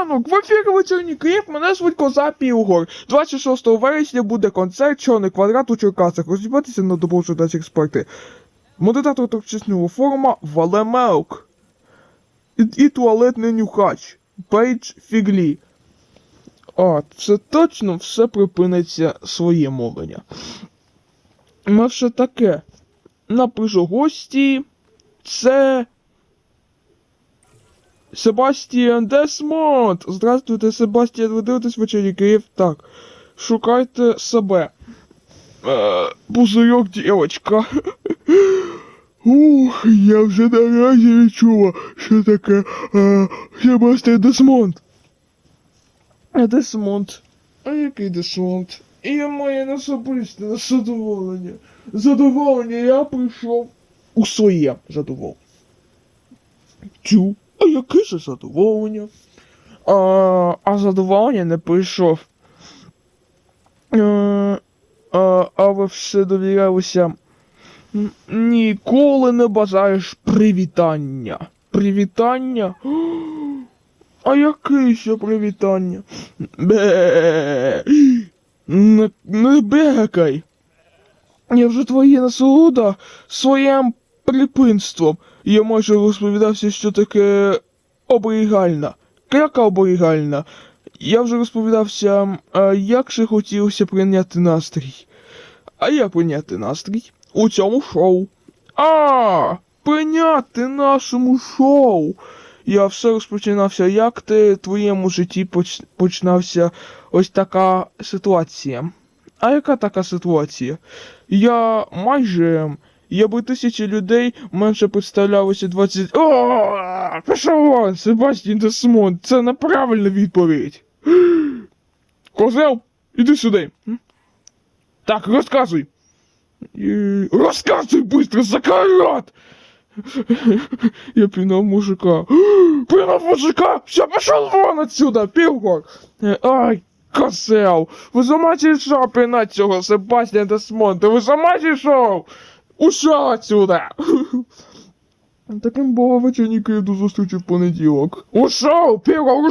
ранок! В ефірі вечірній Київ, мене звуть Коза Пілгор. 26 вересня буде концерт Чорний квадрат у Черкасах. Розібратися на доброчу дачі експерти. Модератор токсичного форума Валемелк. І, і туалетний нюхач. Пейдж Фіглі. А, це точно все припиниться своє мовлення. Ми все таке. Напишу гості. Це. Себастьян Десмонд! Здравствуйте, Себастьян, ви дивитесь вечері Київ? Так. Шукайте себе. Е, Пузырьок дівочка. Ух, я вже наразі відчула, що таке е, Себастьян Десмонд. А який Десмонд? І моє особисте задоволення. Задоволення, я прийшов у своє задоволення. Тю, а яке ж задоволення? А, а задоволення не прийшов. А, а, а ви все довірялися. Ніколи не бажаєш привітання. Привітання? А яке ще привітання? Бе. Не, не бекай. Я вже твоє насолода своїм припинством. Я майже розповідався, що таке оберігальна. Яка оберігальна? Я вже розповідався, як же хотілося прийняти настрій. А як прийняти настрій? У цьому шоу. А, прийняти нашому шоу. Я все розпочинався, як ти в твоєму житті поч... починався ось така ситуація. А яка така ситуація? Я майже. Я би тисячі людей менше представлялося 20. О, пішов Себастьян Десмонд, це неправильна відповідь. Козел, іди сюди. Так, розказуй. Розказуй быстро, закарат! Я пинал мужика. Пинал мужика! Все, пошел вон отсюда, пилгор! Е, Ай, козел! Ви сама що пинать цього Себастьяна Десмонта? Ви сама що? Ушел отсюда! Таким було вечірній до зустрічі в понеділок. Ушов, пилгор,